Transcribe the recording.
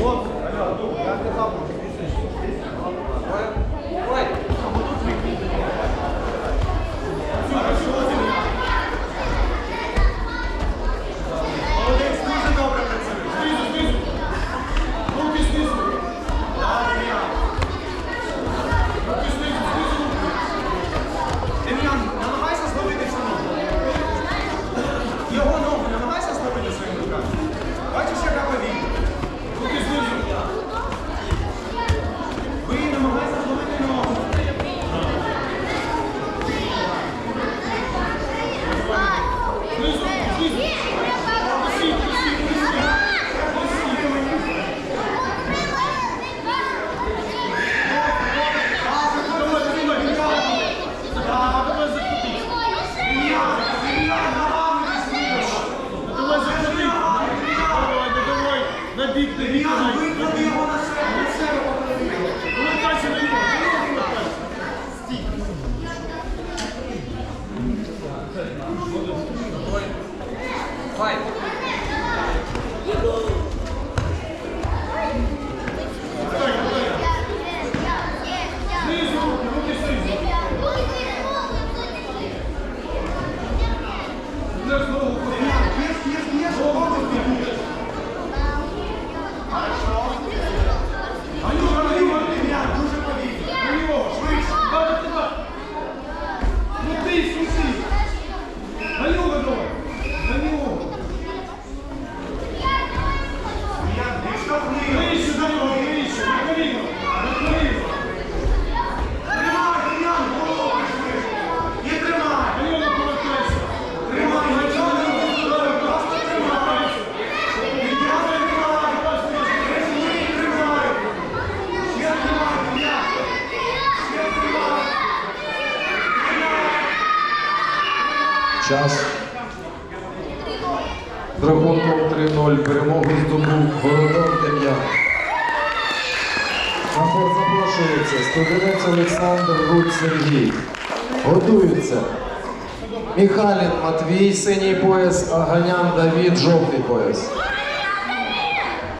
Вот, алло, я сказал, Виклади його на себе, на себе подивилися. Повертайся до нього. Стій. Давай. There's no час. З рахунком 3-0 перемогу здобув Володар Дем'ян. На ход запрошується студенець Олександр Руд Сергій. Готується. Міхалін Матвій, синій пояс, Аганян Давід, жовтий пояс.